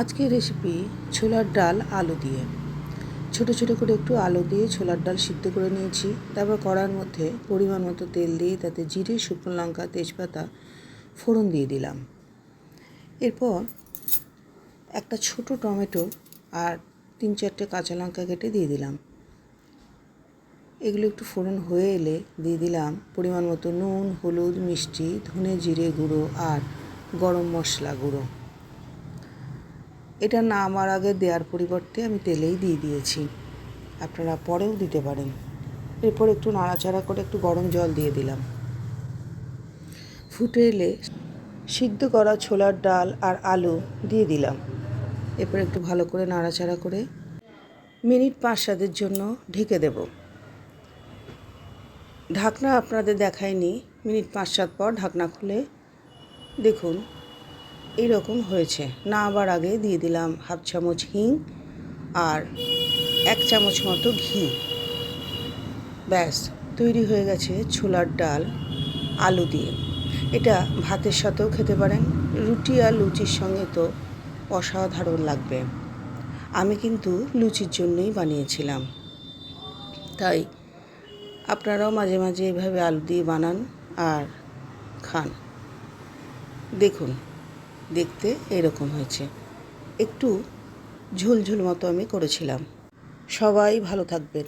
আজকের রেসিপি ছোলার ডাল আলু দিয়ে। ছোট ছোট করে একটু আলু দিয়ে ছোলার ডাল সিদ্ধ করে নিয়েছি। তারপর কড়ার মধ্যে পরিমাণ মতো তেল দিয়ে তাতে জিরে, শুকনো লঙ্কা, তেজপাতা, ফোড়ন দিয়ে দিলাম। এরপর একটা ছোট টমেটো আর তিন চারটে কাঁচা লঙ্কা কেটে দিয়ে দিলাম। এগুলো একটু ফোড়ন হয়ে এলে দিয়ে দিলাম পরিমাণ মতো নুন, হলুদ, মিষ্টি, ধনে জিরে গুঁড়ো আর গরম মশলা গুঁড়ো। এটা নামার আগে দেওয়ার পরিবর্তে আমি তেলেই দিয়ে দিয়েছি। আপনারা পরেও দিতে পারেন। এরপর একটু নাড়াচাড়া করে একটু গরম জল দিয়ে দিলাম। ফুটে এলে সিদ্ধ করা ছোলার ডাল আর আলু দিয়ে দিলাম। এরপর একটু ভালো করে নাড়াচাড়া করে মিনিট পাঁচ সাতের জন্য ঢেকে দেব। ঢাকনা আপনাদের দেখায়নি। মিনিট পাঁচ সাত পর ঢাকনা খুলে দেখুন। এই রকম হয়েছে। না আবার আগে দিয়ে দিলাম হাফ চামচ হিং আর এক চামচ মতো ঘি। ব্যাস, তৈরি হয়ে গেছে ছোলার ডাল, আলু দিয়ে। এটা ভাতের সাথেও খেতে পারেন, রুটি আর লুচির সঙ্গে তো অসাধারণ লাগবে। আমি কিন্তু লুচির জন্যই বানিয়েছিলাম। তাই আপনারাও মাঝে মাঝে এভাবে আলু দিয়ে বানান আর খান। দেখুন দেখতে এরকম হয়েছে। একটু ঝোল ঝোল মতো আমি করেছিলাম। সবাই ভালো থাকবেন।